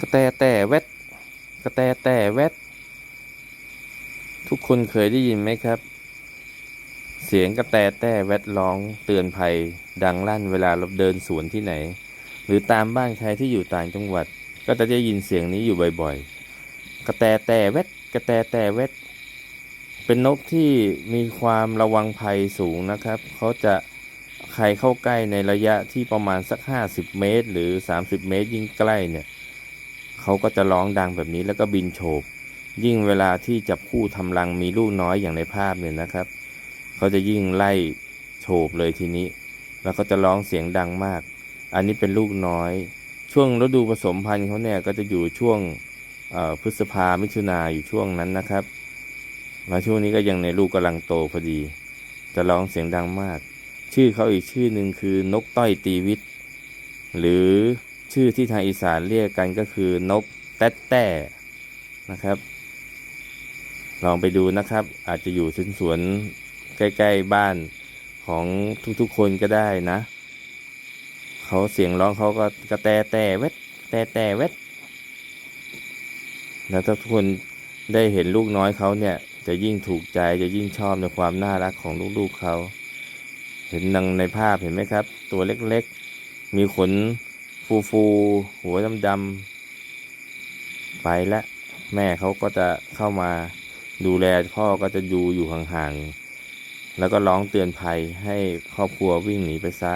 กระแตแต่แวดกระแตแต่แวดทุกคนเคยได้ยินไหมครับ เสียงกระแตแต่แวดร้องเตือนภัย ดังลั่นเวลาเราเดินสวนที่ไหน หรือตามบ้านใครที่อยู่ต่างจังหวัด ก็จะได้ยินเสียงนี้อยู่บ่อยๆ กระแตแต่แวดกระแตแต่แวดเป็นนกที่มีความระวังภัยสูงนะครับ เขาจะใครเข้าใกล้ในระยะที่ประมาณสัก 50 เมตร หรือ 30 เมตร ยิ่งใกล้เนี่ย เขาก็จะร้องดังแบบนี้แล้วก็บินโฉบ ยิ่งเวลาที่จับคู่ทำรังมีลูกน้อยอย่างในภาพเนี่ยนะครับ เขาจะยิ่งไล่โฉบเลยทีนี้ แล้วก็จะร้องเสียงดังมาก อันนี้เป็นลูกน้อย ช่วงฤดูผสมพันธุ์เขาเนี่ยก็จะอยู่ช่วงพฤษภามิถุนาอยู่ช่วงนั้นนะครับ มาช่วงนี้ก็ยังในลูกกำลังโตพอดี จะร้องเสียงดังมาก ชื่อเขาอีกชื่อหนึ่งคือนกต้อยตีวิตหรือ ชื่อที่ทางอีสานเรียกกันก็คือนกแต๊แต้นะครับ ลองไปดูนะครับ อาจจะอยู่สวนสวนใกล้ ๆ บ้านของทุกๆคนก็ได้นะ เขาเสียงร้องเขาก็กระแตแต่เวทแต่แต่เวทแล้วถ้าทุกคนได้เห็นลูกน้อยเขาเนี่ย จะยิ่งถูกใจจะยิ่งชอบในความน่ารักของลูกๆเขา เห็นนังในภาพเห็นไหมครับ ตัวเล็กๆ มีขน ฟูฟูหัวดำดำไปแล้วแม่เขาก็จะเข้ามาดูแลพ่อก็จะดูอยู่ห่างๆ แล้วก็ร้องเตือนภัยให้ครอบครัววิ่งหนีไปซะ